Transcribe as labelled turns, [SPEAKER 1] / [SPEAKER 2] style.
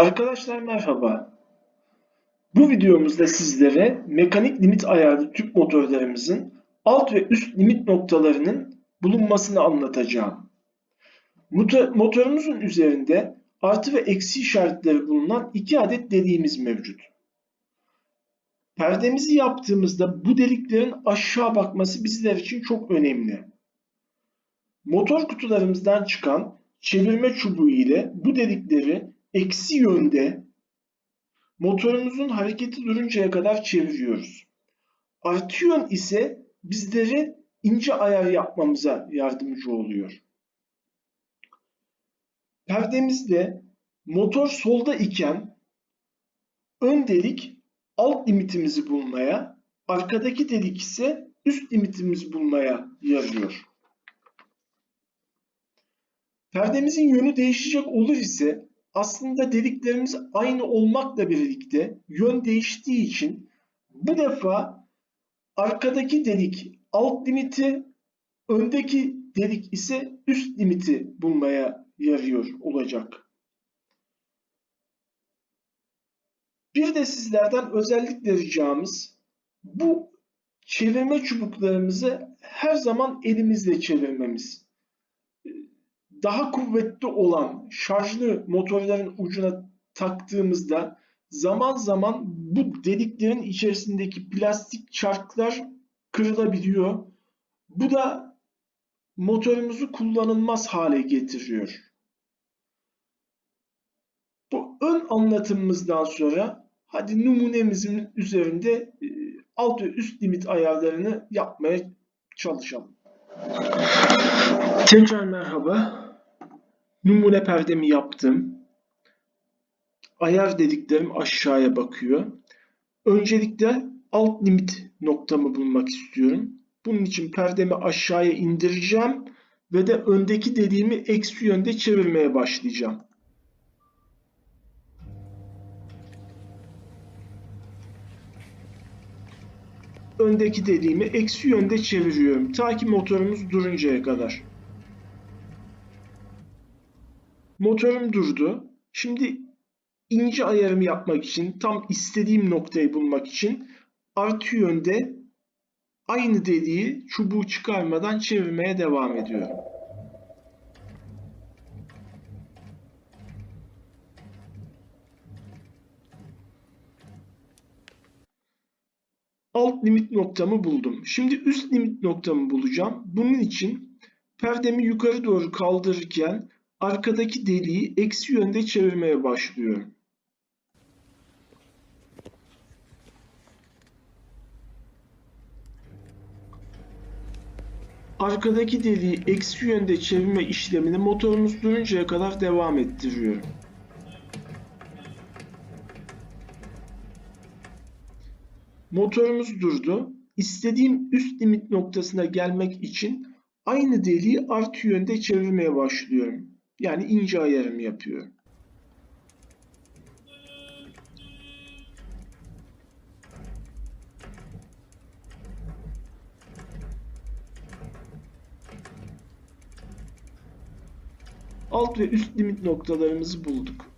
[SPEAKER 1] Arkadaşlar merhaba. Bu videomuzda sizlere mekanik limit ayarlı tüp motorlarımızın alt ve üst limit noktalarının bulunmasını anlatacağım. Motor- Motorumuzun üzerinde artı ve eksi işaretleri bulunan iki adet deliğimiz mevcut. Perdemizi yaptığımızda bu deliklerin aşağı bakması bizler için çok önemli. Motor kutularımızdan çıkan çevirme çubuğu ile bu delikleri eksi yönde motorumuzun hareketi duruncaya kadar çeviriyoruz. Artı yön ise bizleri ince ayar yapmamıza yardımcı oluyor. Perdemizde motor solda iken ön delik alt limitimizi bulmaya, arkadaki delik ise üst limitimizi bulmaya yarıyor. Perdemizin yönü değişecek olur ise aslında deliklerimiz aynı olmakla birlikte yön değiştiği için bu defa arkadaki delik alt limiti, öndeki delik ise üst limiti bulmaya yarıyor olacak. Bir de sizlerden özellikle ricamız bu çevirme çubuklarımızı her zaman elimizle çevirmemiz daha kuvvetli olan şarjlı motorların ucuna taktığımızda zaman zaman bu deliklerin içerisindeki plastik çarklar kırılabiliyor. Bu da motorumuzu kullanılmaz hale getiriyor. Bu ön anlatımımızdan sonra hadi numunemizin üzerinde e, alt ve üst limit ayarlarını yapmaya çalışalım. Tekrar merhaba. Numune perdemi yaptım. Ayar dediklerim aşağıya bakıyor. Öncelikle alt limit noktamı bulmak istiyorum. Bunun için perdemi aşağıya indireceğim ve de öndeki dediğimi eksi yönde çevirmeye başlayacağım. Öndeki dediğimi eksi yönde çeviriyorum ta ki motorumuz duruncaya kadar. Motorum durdu. Şimdi ince ayarımı yapmak için, tam istediğim noktayı bulmak için artı yönde aynı dediği çubuğu çıkarmadan çevirmeye devam ediyorum. Alt limit noktamı buldum. Şimdi üst limit noktamı bulacağım. Bunun için perdemi yukarı doğru kaldırırken arkadaki deliği eksi yönde çevirmeye başlıyorum. Arkadaki deliği eksi yönde çevirme işlemini motorumuz duruncaya kadar devam ettiriyorum. Motorumuz durdu. İstediğim üst limit noktasına gelmek için aynı deliği artı yönde çevirmeye başlıyorum. Yani ince ayarım yapıyorum. Alt ve üst limit noktalarımızı bulduk.